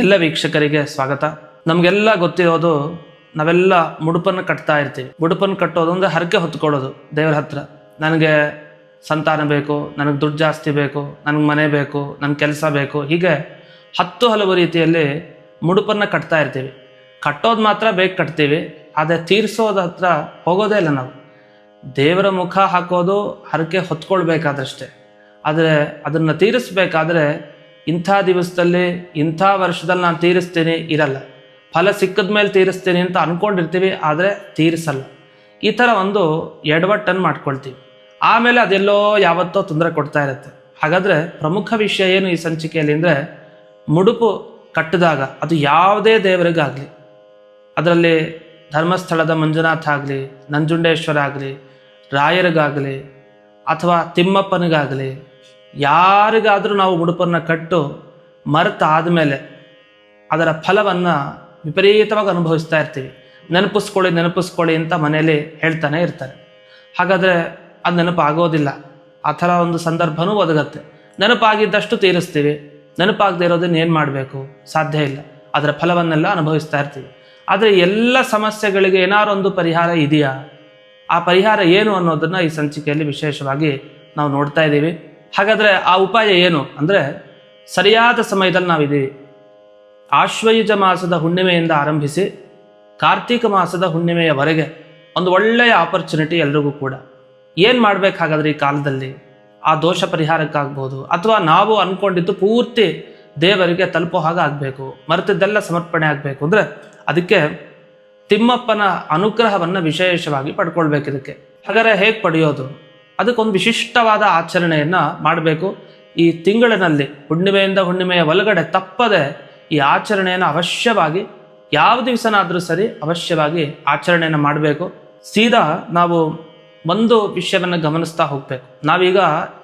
ಎಲ್ಲ ವೀಕ್ಷಕರಿಗೆ ಸ್ವಾಗತ. ನಮಗೆಲ್ಲ ಗೊತ್ತಿರೋದು ನಾವೆಲ್ಲ ಮುಡುಪನ್ನು ಕಟ್ತಾ ಇರ್ತೀವಿ. ಮುಡುಪನ್ನು ಕಟ್ಟೋದು ಅಂದರೆ ಹರಕೆ ಹೊತ್ಕೊಳ್ಳೋದು ದೇವರ ಹತ್ರ. ನನಗೆ ಸಂತಾನ ಬೇಕು, ನನಗೆ ದುಡ್ಡು ಜಾಸ್ತಿ ಬೇಕು, ನನಗೆ ಮನೆ ಬೇಕು ನನ್ನ ಕೆಲಸ ಬೇಕು. ಹೀಗೆ ಹತ್ತು ಹಲವು ರೀತಿಯಲ್ಲಿ ಮುಡುಪನ್ನು ಕಟ್ತಾ ಇರ್ತೀವಿ. ಕಟ್ಟೋದು ಮಾತ್ರ ಬೇಗ ಕಟ್ತೀವಿ. ಆದರೆ ತೀರಿಸೋದ ಹತ್ರ ಹೋಗೋದೇ ಇಲ್ಲ ನಾವು. ದೇವರ ಮುಖ ಹಾಕೋದು ಹರಕೆ ಹೊತ್ಕೊಳ್ಬೇಕಾದಷ್ಟೇ. ಆದರೆ ಅದನ್ನು ತೀರಿಸ್ಬೇಕಾದ್ರೆ ಇಂಥ ದಿವಸದಲ್ಲೇ, ಇಂಥ ವರ್ಷದಲ್ಲಿ ನಾನು ತೀರಿಸ್ತೇನೆ, ಇರಲ್ಲ. ಫಲ ಸಿಕ್ಕದ ಮೇಲೆ ತೀರಿಸ್ತೇನೆ ಅಂತ ಅಂದ್ಕೊಂಡಿರ್ತೀವಿ ಆದರೆ ತೀರಿಸಲ್ಲ. ಈ ಥರ ಒಂದು ಎಡವಟ್ಟನ್ನು ಮಾಡ್ಕೊಳ್ತೀವಿ. ಆಮೇಲೆ ಅದೆಲ್ಲೋ ಯಾವತ್ತೋ ತೊಂದರೆ ಕೊಡ್ತಾ ಇರುತ್ತೆ. ಹಾಗಾದರೆ ಪ್ರಮುಖ ವಿಷಯ ಏನು ಈ ಸಂಚಿಕೆಯಲ್ಲಿ ಅಂದರೆ, ಮುಡುಪು ಕಟ್ಟಿದಾಗ ಅದು ಯಾವುದೇ ದೇವರಿಗಾಗಲಿ, ಅದರಲ್ಲಿ ಧರ್ಮಸ್ಥಳದ ಮಂಜುನಾಥ ಆಗಲಿ, ನಂಜುಂಡೇಶ್ವರ ಆಗಲಿ, ರಾಯರಿಗಾಗಲಿ, ಅಥವಾ ತಿಮ್ಮಪ್ಪನಿಗಾಗಲಿ ಯಾರಿಗಾದರೂ ನಾವು ಉಡುಪನ್ನು ಕಟ್ಟು ಮರೆತಾದಮೇಲೆ ಅದರ ಫಲವನ್ನು ವಿಪರೀತವಾಗಿ ಅನುಭವಿಸ್ತಾ ಇರ್ತೀವಿ. ನೆನಪಿಸ್ಕೊಳ್ಳಿ ನೆನಪಿಸ್ಕೊಳ್ಳಿ ಅಂತ ಮನೆಯಲ್ಲಿ ಹೇಳ್ತಾನೆ ಇರ್ತಾರೆ. ಹಾಗಾದರೆ ಅದು ನೆನಪಾಗೋದಿಲ್ಲ. ಆ ಥರ ಒಂದು ಸಂದರ್ಭನೂ ಒದಗತ್ತೆ. ನೆನಪಾಗಿದ್ದಷ್ಟು ತೀರಿಸ್ತೀವಿ. ನೆನಪಾಗದೇ ಇರೋದನ್ನ ಏನು ಮಾಡಬೇಕು? ಸಾಧ್ಯ ಇಲ್ಲ. ಅದರ ಫಲವನ್ನೆಲ್ಲ ಅನುಭವಿಸ್ತಾ ಇರ್ತೀವಿ. ಆದರೆ ಎಲ್ಲ ಸಮಸ್ಯೆಗಳಿಗೆ ಏನಾರೊಂದು ಪರಿಹಾರ ಇದೆಯಾ? ಆ ಪರಿಹಾರ ಏನು ಅನ್ನೋದನ್ನು ಈ ಸಂಚಿಕೆಯಲ್ಲಿ ವಿಶೇಷವಾಗಿ ನಾವು ನೋಡ್ತಾ ಇದ್ದೀವಿ. ಹಾಗಾದರೆ ಆ ಉಪಾಯ ಏನು? ಅಂದರೆ ಸರಿಯಾದ ಸಮಯದಲ್ಲಿ ನಾವಿದ್ದೀವಿ. ಆಶ್ವಯುಜ ಮಾಸದ ಹುಣ್ಣಿಮೆಯಿಂದ ಆರಂಭಿಸಿ ಕಾರ್ತೀಕ ಮಾಸದ ಹುಣ್ಣಿಮೆಯವರೆಗೆ ಒಂದು ಒಳ್ಳೆಯ ಆಪರ್ಚುನಿಟಿ ಎಲ್ರಿಗೂ ಕೂಡ. ಏನು ಮಾಡಬೇಕಾಗಾದ್ರೆ ಈ ಕಾಲದಲ್ಲಿ? ಆ ದೋಷ ಪರಿಹಾರಕ್ಕಾಗ್ಬೋದು, ಅಥವಾ ನಾವು ಅಂದ್ಕೊಂಡಿದ್ದು ಪೂರ್ತಿ ದೇವರಿಗೆ ತಲುಪೋ ಹಾಗೆ ಆಗಬೇಕು, ಮರೆತಿದ್ದೆಲ್ಲ ಸಮರ್ಪಣೆ ಆಗಬೇಕು. ಅಂದರೆ ಅದಕ್ಕೆ ತಿಮ್ಮಪ್ಪನ ಅನುಗ್ರಹವನ್ನು ವಿಶೇಷವಾಗಿ ಪಡ್ಕೊಳ್ಬೇಕು ಇದಕ್ಕೆ. ಹಾಗಾದರೆ ಹೇಗೆ ಪಡೆಯೋದು? ಅದಕ್ಕೊಂದು ವಿಶಿಷ್ಟವಾದ ಆಚರಣೆಯನ್ನು ಮಾಡಬೇಕು. ಈ ತಿಂಗಳಿನಲ್ಲಿ ಹುಣ್ಣಿಮೆಯಿಂದ ಹುಣ್ಣಿಮೆಯ ಒಳಗಡೆ ತಪ್ಪದೆ ಈ ಆಚರಣೆಯನ್ನು ಅವಶ್ಯವಾಗಿ, ಯಾವ ದಿವಸನಾದರೂ ಸರಿ ಅವಶ್ಯವಾಗಿ ಆಚರಣೆಯನ್ನು ಮಾಡಬೇಕು. ಸೀದಾ ನಾವು ಒಂದು ವಿಷಯವನ್ನು ಗಮನಿಸ್ತಾ ಹೋಗ್ಬೇಕು. ನಾವೀಗ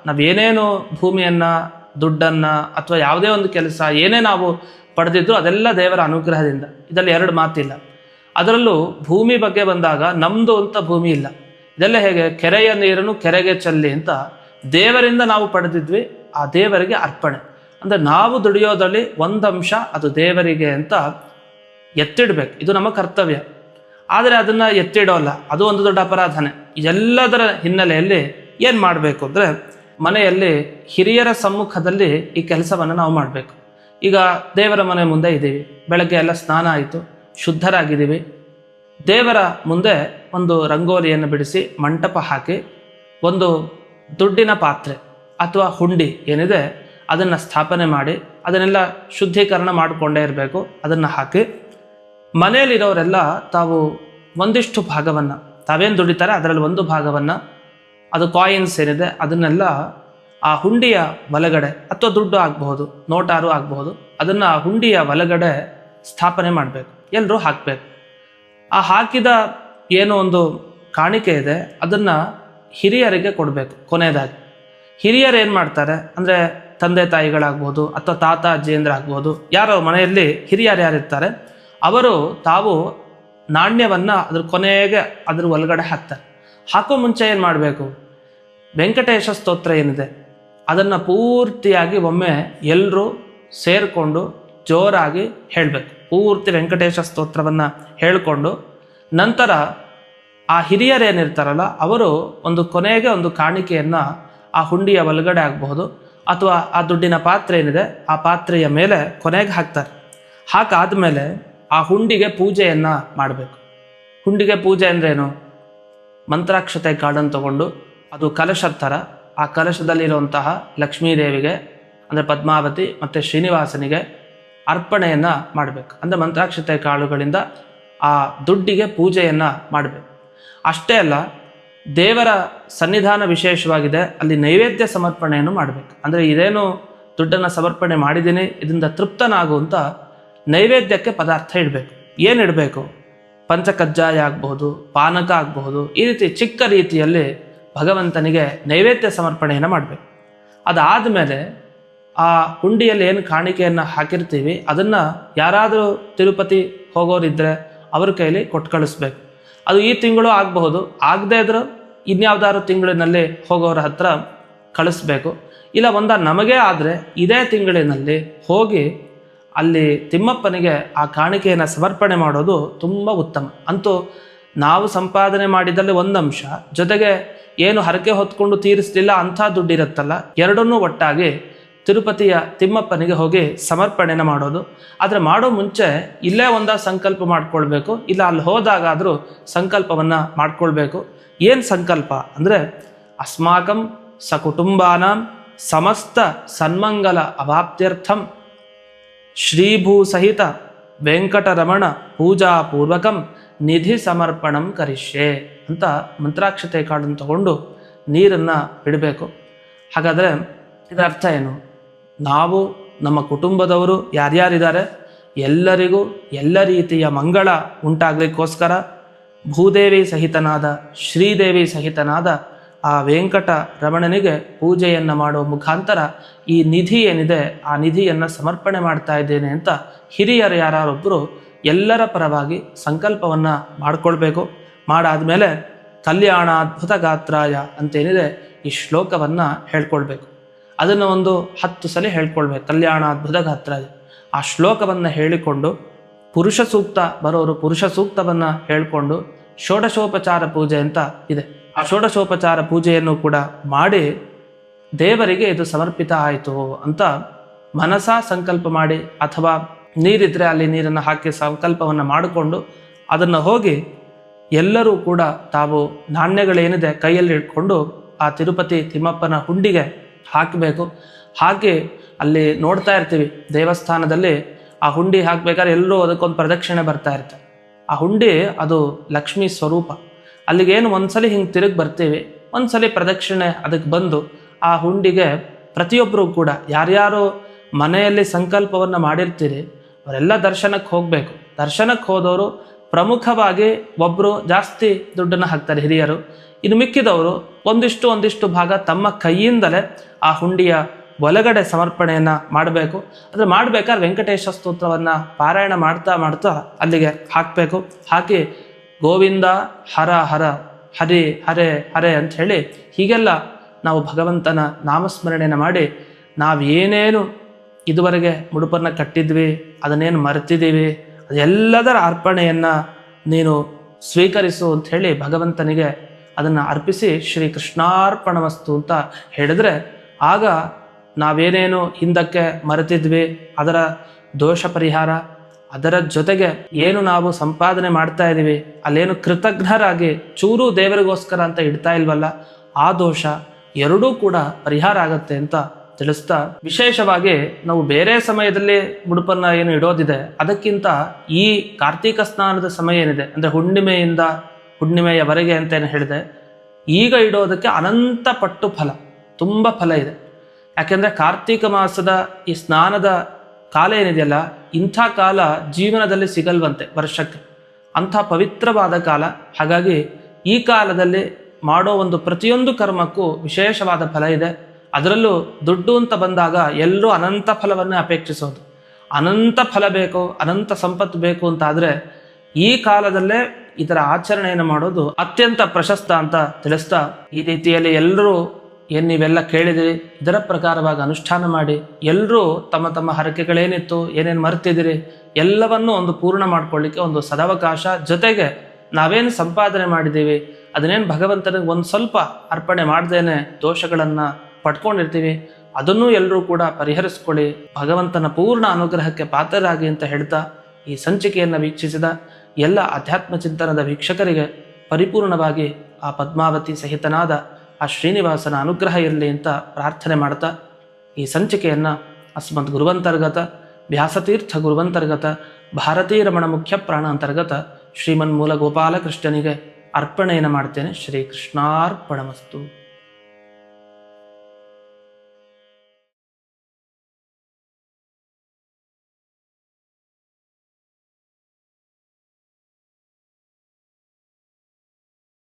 ನಾವೇನೇನು ಭೂಮಿಯನ್ನು, ದುಡ್ಡನ್ನು ಅಥವಾ ಯಾವುದೇ ಒಂದು ಕೆಲಸ ಏನೇ ನಾವು ಪಡೆದಿದ್ರು ಅದೆಲ್ಲ ದೇವರ ಅನುಗ್ರಹದಿಂದ. ಇದರಲ್ಲಿ ಎರಡು ಮಾತಿಲ್ಲ. ಅದರಲ್ಲೂ ಭೂಮಿ ಬಗ್ಗೆ ಬಂದಾಗ ನಮ್ಮದು ಅಂತ ಭೂಮಿ ಇಲ್ಲ. ಇದೆಲ್ಲ ಹೇಗೆ? ಕೆರೆಯ ನೀರನ್ನು ಕೆರೆಗೆ ಚೆಲ್ಲಿ ಅಂತ ದೇವರಿಂದ ನಾವು ಪಡೆದಿದ್ವಿ, ಆ ದೇವರಿಗೆ ಅರ್ಪಣೆ. ಅಂದರೆ ನಾವು ದುಡಿಯೋದಲ್ಲಿ ಒಂದು ಅಂಶ ಅದು ದೇವರಿಗೆ ಅಂತ ಎತ್ತಿಡ್ಬೇಕು. ಇದು ನಮ್ಮ ಕರ್ತವ್ಯ. ಆದರೆ ಅದನ್ನು ಎತ್ತಿಡೋಲ್ಲ. ಅದು ಒಂದು ದೊಡ್ಡ ಅಪರಾಧನೆ. ಇದೆಲ್ಲದರ ಹಿನ್ನೆಲೆಯಲ್ಲಿ ಏನು ಮಾಡಬೇಕು ಅಂದರೆ ಮನೆಯಲ್ಲಿ ಹಿರಿಯರ ಸಮ್ಮುಖದಲ್ಲಿ ಈ ಕೆಲಸವನ್ನು ನಾವು ಮಾಡಬೇಕು. ಈಗ ದೇವರ ಮನೆ ಮುಂದೆ ಇದ್ದೀವಿ ಬೆಳಗ್ಗೆ ಎಲ್ಲ ಸ್ನಾನ ಆಯಿತು. ಶುದ್ಧರಾಗಿದ್ದೀವಿ. ದೇವರ ಮುಂದೆ ಒಂದು ರಂಗೋಲಿಯನ್ನು ಬಿಡಿಸಿ ಮಂಟಪ ಹಾಕಿ ಒಂದು ದುಡ್ಡಿನ ಪಾತ್ರೆ ಅಥವಾ ಹುಂಡಿ ಏನಿದೆ ಅದನ್ನು ಸ್ಥಾಪನೆ ಮಾಡಿ ಅದನ್ನೆಲ್ಲ ಶುದ್ಧೀಕರಣ ಮಾಡಿಕೊಂಡೇ ಇರಬೇಕು. ಅದನ್ನು ಹಾಕಿ ಮನೆಯಲ್ಲಿರೋರೆಲ್ಲ ತಾವು ಒಂದಿಷ್ಟು ಭಾಗವನ್ನು, ತಾವೇನು ದುಡಿತಾರೆ ಅದರಲ್ಲಿ ಒಂದು ಭಾಗವನ್ನು, ಅದು ಕಾಯಿನ್ಸ್ ಏನಿದೆ ಅದನ್ನೆಲ್ಲ ಆ ಹುಂಡಿಯ ಒಳಗಡೆ ಅಥವಾ ದುಡ್ಡು ಆಗಬಹುದು, ನೋಟಾರು ಆಗಬಹುದು, ಅದನ್ನು ಆ ಹುಂಡಿಯ ಒಳಗಡೆ ಸ್ಥಾಪನೆ ಮಾಡಬೇಕು. ಎಲ್ಲರೂ ಹಾಕಬೇಕು. ಆ ಹಾಕಿದ ಏನೋ ಒಂದು ಕಾಣಿಕೆ ಇದೆ, ಅದನ್ನು ಹಿರಿಯರಿಗೆ ಕೊಡಬೇಕು, ಕೊನೆಯದಾಗಿ. ಹಿರಿಯರು ಏನು ಮಾಡ್ತಾರೆ, ಅಂದರೆ ತಂದೆ ತಾಯಿಗಳಾಗ್ಬೋದು ಅಥವಾ ತಾತ ಅಜ್ಜಿಯಂದ್ರಾಗ್ಬೋದು ಯಾರೋ ಮನೆಯಲ್ಲಿ ಹಿರಿಯರು ಯಾರಿರ್ತಾರೆ ಅವರು ತಾವು ನಾಣ್ಯವನ್ನು ಅದ್ರ ಕೊನೆಗೆ ಅದ್ರ ಒಳಗಡೆ ಹಾಕ್ತಾರೆ. ಹಾಕೋ ಮುಂಚೆ ಏನು ಮಾಡಬೇಕು, ವೆಂಕಟೇಶ ಸ್ತೋತ್ರ ಏನಿದೆ, ಅದನ್ನು ಪೂರ್ತಿಯಾಗಿ ಒಮ್ಮೆ ಎಲ್ಲರೂ ಸೇರಿಕೊಂಡು ಜೋರಾಗಿ ಹೇಳಬೇಕು. ಪೂರ್ತಿ ವೆಂಕಟೇಶ ಸ್ತೋತ್ರವನ್ನು ಹೇಳಿಕೊಂಡು ನಂತರ ಆ ಹಿರಿಯರೇನಿರ್ತಾರಲ್ಲ ಅವರು ಒಂದು ಕೊನೆಗೆ ಒಂದು ಕಾಣಿಕೆಯನ್ನು ಆ ಹುಂಡಿಯ ಒಳಗಡೆ ಆಗಬಹುದು ಅಥವಾ ಆ ದುಡ್ಡಿನ ಪಾತ್ರೆ ಏನಿದೆ, ಆ ಪಾತ್ರೆಯ ಮೇಲೆ ಕೊನೆಗೆ ಹಾಕ್ತಾರೆ. ಹಾಕಾದ ಮೇಲೆ ಆ ಹುಂಡಿಗೆ ಪೂಜೆಯನ್ನು ಮಾಡಬೇಕು. ಹುಂಡಿಗೆ ಪೂಜೆ ಅಂದ್ರೇನು ಮಂತ್ರಾಕ್ಷತೆ ಕಾಡನ್ನು ತಗೊಂಡು ಅದು ಕಲಶದ ಥರ, ಆ ಕಲಶದಲ್ಲಿರುವಂತಹ ಲಕ್ಷ್ಮೀದೇವಿಗೆ, ಅಂದರೆ ಪದ್ಮಾವತಿ ಮತ್ತು ಶ್ರೀನಿವಾಸನಿಗೆ ಅರ್ಪಣೆಯನ್ನು ಮಾಡಬೇಕು. ಅಂದರೆ ಮಂತ್ರಾಕ್ಷತೆ ಕಾಳುಗಳಿಂದ ಆ ದುಡ್ಡಿಗೆ ಪೂಜೆಯನ್ನು ಮಾಡಬೇಕು. ಅಷ್ಟೇ ಅಲ್ಲ, ದೇವರ ಸನ್ನಿಧಾನ ವಿಶೇಷವಾಗಿದೆ, ಅಲ್ಲಿ ನೈವೇದ್ಯ ಸಮರ್ಪಣೆಯನ್ನು ಮಾಡಬೇಕು. ಅಂದರೆ ಇದೇನು ದುಡ್ಡನ್ನು ಸಮರ್ಪಣೆ ಮಾಡಿದ್ದೀನಿ, ಇದರಿಂದ ತೃಪ್ತನಾಗುವಂಥ ನೈವೇದ್ಯಕ್ಕೆ ಪದಾರ್ಥ ಇಡಬೇಕು. ಏನು ಇಡಬೇಕು? ಪಂಚಕಜ್ಜಾಯ ಆಗಬಹುದು, ಪಾನಕ ಆಗಬಹುದು, ಈ ರೀತಿ ಚಿಕ್ಕ ರೀತಿಯಲ್ಲಿ ಭಗವಂತನಿಗೆ ನೈವೇದ್ಯ ಸಮರ್ಪಣೆಯನ್ನು ಮಾಡಬೇಕು. ಅದಾದ ಮೇಲೆ ಆ ಹುಂಡಿಯಲ್ಲಿ ಏನು ಕಾಣಿಕೆಯನ್ನು ಹಾಕಿರ್ತೀವಿ, ಅದನ್ನು ಯಾರಾದರೂ ತಿರುಪತಿ ಹೋಗೋರಿದ್ದರೆ ಅವ್ರ ಕೈಲಿ ಕೊಟ್ಟು ಕಳಿಸ್ಬೇಕು. ಅದು ಈ ತಿಂಗಳು ಆಗಬಹುದು. ಆಗದೇ ಇದ್ರೂ ಇನ್ಯಾವುದಾದ್ರು ತಿಂಗಳಿನಲ್ಲಿ ಹೋಗೋರ ಹತ್ರ ಕಳಿಸ್ಬೇಕು. ಇಲ್ಲ, ಒಂದ ನಮಗೆ ಆದರೆ ಇದೇ ತಿಂಗಳಿನಲ್ಲಿ ಹೋಗಿ ಅಲ್ಲಿ ತಿಮ್ಮಪ್ಪನಿಗೆ ಆ ಕಾಣಿಕೆಯನ್ನು ಸಮರ್ಪಣೆ ಮಾಡೋದು ತುಂಬ ಉತ್ತಮ. ಅಂತೂ ನಾವು ಸಂಪಾದನೆ ಮಾಡಿದಲ್ಲಿ ಒಂದು ಅಂಶ, ಜೊತೆಗೆ ಏನು ಹರಕೆ ಹೊತ್ಕೊಂಡು ತೀರಿಸಲಿಲ್ಲ ಅಂಥ ದುಡ್ಡಿರುತ್ತಲ್ಲ, ಎರಡನ್ನೂ ಒಟ್ಟಾಗಿ ತಿರುಪತಿಯ ತಿಮ್ಮಪ್ಪನಿಗೆ ಹೋಗಿ ಸಮರ್ಪಣೆನ ಮಾಡೋದು. ಆದರೆ ಮಾಡೋ ಮುಂಚೆ ಇಲ್ಲೇ ಒಂದ ಸಂಕಲ್ಪ ಮಾಡ್ಕೊಳ್ಬೇಕು, ಇಲ್ಲ ಅಲ್ಲಿ ಹೋದಾಗಾದರೂ ಸಂಕಲ್ಪವನ್ನು ಮಾಡ್ಕೊಳ್ಬೇಕು. ಏನು ಸಂಕಲ್ಪ ಅಂದರೆ ಅಸ್ಮಾಕಂ ಸಕುಟುಂಬಾನಾಂ ಸಮಸ್ತ ಸನ್ಮಂಗಲ ಅವಾಪ್ತ್ಯರ್ಥಂ. ಶ್ರೀಭೂ ಸಹಿತ ವೆಂಕಟರಮಣ ಪೂಜಾ ಪೂರ್ವಕಂ ನಿಧಿ ಸಮರ್ಪಣಂ ಕರಿಷ್ಯೆ ಅಂತ ಮಂತ್ರಾಕ್ಷತೆ ಕಾಡನ್ನು ತಗೊಂಡು ನೀರನ್ನು ಬಿಡಬೇಕು. ಹಾಗಾದರೆ ಇದರ ಅರ್ಥ ಏನು? ನಾವು ನಮ್ಮ ಕುಟುಂಬದವರು ಯಾರ್ಯಾರಿದ್ದಾರೆ? ಎಲ್ಲರಿಗೂ ಎಲ್ಲ ರೀತಿಯ ಮಂಗಳ ಉಂಟಾಗಲಿಕ್ಕೋಸ್ಕರ ಭೂದೇವಿ ಸಹಿತನಾದ, ಶ್ರೀದೇವಿ ಸಹಿತನಾದ ಆ ವೆಂಕಟ ರಮಣನಿಗೆ ಪೂಜೆಯನ್ನು ಮಾಡುವ ಮುಖಾಂತರ ಈ ನಿಧಿ ಏನಿದೆ, ಆ ನಿಧಿಯನ್ನು ಸಮರ್ಪಣೆ ಮಾಡ್ತಾ ಇದ್ದೇನೆ ಅಂತ ಹಿರಿಯರು ಯಾರೊಬ್ಬರು ಎಲ್ಲರ ಪರವಾಗಿ ಸಂಕಲ್ಪವನ್ನು ಮಾಡಿಕೊಳ್ಬೇಕು. ಮಾಡಾದ್ಮೇಲೆ ಕಲ್ಯಾಣ ಅದ್ಭುತ ಗಾತ್ರಾಯ ಅಂತೇನಿದೆ ಈ ಶ್ಲೋಕವನ್ನು ಹೇಳ್ಕೊಳ್ಬೇಕು. ಅದನ್ನು ಒಂದು ಹತ್ತು ಸಲ ಹೇಳ್ಕೊಳ್ಬೇಕು ಕಲ್ಯಾಣ ಅದ್ಭುತ ಗಾತ್ರ ಆ ಶ್ಲೋಕವನ್ನು ಹೇಳಿಕೊಂಡು ಪುರುಷ ಸೂಕ್ತ ಬರೋರು ಪುರುಷ ಸೂಕ್ತವನ್ನು ಹೇಳಿಕೊಂಡು ಷೋಡಶೋಪಚಾರ ಪೂಜೆ ಅಂತ ಇದೆ. ಆ ಷೋಡಶೋಪಚಾರ ಪೂಜೆಯನ್ನು ಕೂಡ ಮಾಡಿ ದೇವರಿಗೆ ಇದು ಸಮರ್ಪಿತ ಆಯಿತು ಅಂತ ಮನಸ ಸಂಕಲ್ಪ ಮಾಡಿ ಅಥವಾ ನೀರಿದ್ರೆ ಅಲ್ಲಿ ನೀರನ್ನು ಹಾಕಿ ಸಂಕಲ್ಪವನ್ನು ಮಾಡಿಕೊಂಡು ಅದನ್ನು ಹೋಗಿ ಎಲ್ಲರೂ ಕೂಡ ತಾವು ನಾಣ್ಯಗಳೇನಿದೆ ಕೈಯಲ್ಲಿ ಇಟ್ಕೊಂಡು ಆ ತಿರುಪತಿ ತಿಮ್ಮಪ್ಪನ ಹುಂಡಿಗೆ ಹಾಕಬೇಕು. ಹಾಕಿ ಅಲ್ಲಿ ನೋಡ್ತಾ ಇರ್ತೀವಿ, ದೇವಸ್ಥಾನದಲ್ಲಿ ಆ ಹುಂಡಿ ಹಾಕಬೇಕಾದ್ರೆ ಎಲ್ಲರೂ ಅದಕ್ಕೊಂದು ಪ್ರದಕ್ಷಿಣೆ ಬರ್ತಾ ಇರ್ತಾರೆ ಆ ಹುಂಡಿ, ಅದು ಲಕ್ಷ್ಮಿ ಸ್ವರೂಪ. ಅಲ್ಲಿಗೇನು ಒಂದ್ಸಲಿ ಹಿಂಗೆ ತಿರುಗಿ ಬರ್ತೀವಿ, ಒಂದ್ಸಲಿ ಪ್ರದಕ್ಷಿಣೆ ಅದಕ್ಕೆ ಬಂದು ಆ ಹುಂಡಿಗೆ ಪ್ರತಿಯೊಬ್ಬರು ಕೂಡ ಯಾರ್ಯಾರು ಮನೆಯಲ್ಲಿ ಸಂಕಲ್ಪವನ್ನು ಮಾಡಿರ್ತೀರಿ, ಅವರೆಲ್ಲ ದರ್ಶನಕ್ಕೆ ಹೋಗಬೇಕು. ದರ್ಶನಕ್ಕೆ ಹೋದವರು ಪ್ರಮುಖವಾಗಿ ಒಬ್ಬರು ಜಾಸ್ತಿ ದುಡ್ಡನ್ನು ಹಾಕ್ತಾರೆ ಹಿರಿಯರು. ಇನ್ನು ಮಿಕ್ಕಿದವರು ಒಂದಿಷ್ಟು ಒಂದಿಷ್ಟು ಭಾಗ ತಮ್ಮ ಕೈಯಿಂದಲೇ ಆ ಹುಂಡಿಯ ಒಳಗಡೆ ಸಮರ್ಪಣೆಯನ್ನು ಮಾಡಬೇಕು. ಅಂದರೆ ಮಾಡಬೇಕಾದ್ರೆ ವೆಂಕಟೇಶ ಸ್ತೋತ್ರವನ್ನು ಪಾರಾಯಣ ಮಾಡ್ತಾ ಮಾಡ್ತಾ ಅಲ್ಲಿಗೆ ಹಾಕಬೇಕು. ಹಾಕಿ ಗೋವಿಂದ ಹರ ಹರ ಹರಿ ಹರೆ ಹರೆ ಅಂತ ಹೇಳಿ ಹೀಗೆಲ್ಲ ನಾವು ಭಗವಂತನ ನಾಮಸ್ಮರಣೆಯನ್ನು ಮಾಡಿ ನಾವೇನೇನು ಇದುವರೆಗೆ ಮುಡುಪನ್ನು ಕಟ್ಟಿದ್ವಿ, ಅದನ್ನೇನು ಮರೆತಿದ್ದೀವಿ ಅದೆಲ್ಲದರ ಅರ್ಪಣೆಯನ್ನು ನೀನು ಸ್ವೀಕರಿಸು ಅಂತ ಹೇಳಿ ಭಗವಂತನಿಗೆ ಅದನ್ನು ಅರ್ಪಿಸಿ ಶ್ರೀ ಕೃಷ್ಣಾರ್ಪಣ ವಸ್ತು ಅಂತ ಹೇಳಿದ್ರೆ, ಆಗ ನಾವೇನೇನು ಹಿಂದಕ್ಕೆ ಮರೆತಿದ್ವಿ, ಅದರ ದೋಷ ಪರಿಹಾರ, ಅದರ ಜೊತೆಗೆ ಏನು ನಾವು ಸಂಪಾದನೆ ಮಾಡ್ತಾ ಇದ್ದೀವಿ ಅಲ್ಲೇನು ಕೃತಜ್ಞರಾಗಿ ಚೂರು ದೇವರಿಗೋಸ್ಕರ ಅಂತ ಇಡ್ತಾ ಇಲ್ವಲ್ಲ, ಆ ದೋಷ ಎರಡೂ ಕೂಡ ಪರಿಹಾರ ಆಗತ್ತೆ ಅಂತ ತಿಳಿಸ್ತಾ, ವಿಶೇಷವಾಗಿ ನಾವು ಬೇರೆ ಸಮಯದಲ್ಲಿ ಮುಡುಪನ್ನ ಏನು ಇಡೋದಿದೆ, ಅದಕ್ಕಿಂತ ಈ ಕಾರ್ತೀಕ ಸ್ನಾನದ ಸಮಯ ಏನಿದೆ, ಅಂದ್ರೆ ಹುಣ್ಣಿಮೆಯಿಂದ ಹುಣ್ಣಿಮೆಯವರೆಗೆ ಅಂತ ಏನು ಹೇಳಿದೆ, ಈಗ ಇಡೋದಕ್ಕೆ ಅನಂತ ಪಟ್ಟು ಫಲ, ತುಂಬ ಫಲ ಇದೆ. ಯಾಕೆಂದ್ರೆ ಕಾರ್ತೀಕ ಮಾಸದ ಈ ಸ್ನಾನದ ಕಾಲ ಏನಿದೆಯಲ್ಲ, ಇಂಥ ಕಾಲ ಜೀವನದಲ್ಲಿ ಸಿಗಲ್ವಂತೆ ವರ್ಷಕ್ಕೆ. ಅಂಥ ಪವಿತ್ರವಾದ ಕಾಲ, ಹಾಗಾಗಿ ಈ ಕಾಲದಲ್ಲಿ ಮಾಡೋ ಒಂದು ಪ್ರತಿಯೊಂದು ಕರ್ಮಕ್ಕೂ ವಿಶೇಷವಾದ ಫಲ ಇದೆ. ಅದರಲ್ಲೂ ದುಡ್ಡು ಅಂತ ಬಂದಾಗ ಎಲ್ಲರೂ ಅನಂತ ಫಲವನ್ನು ಅಪೇಕ್ಷಿಸೋದು. ಅನಂತ ಫಲ ಬೇಕು, ಅನಂತ ಸಂಪತ್ತು ಬೇಕು ಅಂತ ಆದರೆ ಈ ಕಾಲದಲ್ಲೇ ಇದರ ಆಚರಣೆಯನ್ನು ಮಾಡೋದು ಅತ್ಯಂತ ಪ್ರಶಸ್ತ ಅಂತ ತಿಳಿಸ್ತಾ ಈ ರೀತಿಯಲ್ಲಿ ಎಲ್ಲರೂ ಏನು ನೀವೆಲ್ಲ ಕೇಳಿದಿರಿ, ಇದರ ಪ್ರಕಾರವಾಗಿ ಅನುಷ್ಠಾನ ಮಾಡಿ, ಎಲ್ಲರೂ ತಮ್ಮ ತಮ್ಮ ಹರಕೆಗಳೇನಿತ್ತು, ಏನೇನು ಮರ್ತಿದ್ದೀರಿ ಎಲ್ಲವನ್ನೂ ಒಂದು ಪೂರ್ಣ ಮಾಡ್ಕೊಳ್ಳಿಕ್ಕೆ ಒಂದು ಸದಾವಕಾಶ ಜೊತೆಗೆ ನಾವೇನು ಸಂಪಾದನೆ ಮಾಡಿದ್ದೀವಿ, ಅದನ್ನೇನು ಭಗವಂತನಿಗೆ ಒಂದು ಸ್ವಲ್ಪ ಅರ್ಪಣೆ ಮಾಡ್ದೇನೆ ದೋಷಗಳನ್ನು ಪಡ್ಕೊಂಡಿರ್ತೀವಿ, ಅದನ್ನೂ ಎಲ್ಲರೂ ಕೂಡ ಪರಿಹರಿಸ್ಕೊಳ್ಳಿ. ಭಗವಂತನ ಪೂರ್ಣ ಅನುಗ್ರಹಕ್ಕೆ ಪಾತ್ರರಾಗಿ ಅಂತ ಹೇಳ್ತಾ ಈ ಸಂಚಿಕೆಯನ್ನು ವೀಕ್ಷಿಸಿದ ಎಲ್ಲ ಅಧ್ಯಾತ್ಮ ಚಿಂತನದ ವೀಕ್ಷಕರಿಗೆ ಪರಿಪೂರ್ಣವಾಗಿ ಆ ಪದ್ಮಾವತಿ ಸಹಿತನಾದ ಆ ಶ್ರೀನಿವಾಸನ ಅನುಗ್ರಹ ಇರಲಿ ಅಂತ ಪ್ರಾರ್ಥನೆ ಮಾಡ್ತಾ ಈ ಸಂಚಿಕೆಯನ್ನು ಅಸ್ಮತ್ ಗುರುವಂತರ್ಗತ, ವ್ಯಾಸತೀರ್ಥ ಗುರುವಂತರ್ಗತ, ಭಾರತೀ ರಮಣ ಮುಖ್ಯ ಪ್ರಾಣ ಅಂತರ್ಗತ ಶ್ರೀಮನ್ಮೂಲ ಗೋಪಾಲಕೃಷ್ಣನಿಗೆ ಅರ್ಪಣೆಯನ್ನು ಮಾಡ್ತೇನೆ. ಶ್ರೀ ಕೃಷ್ಣಾರ್ಪಣಮಸ್ತು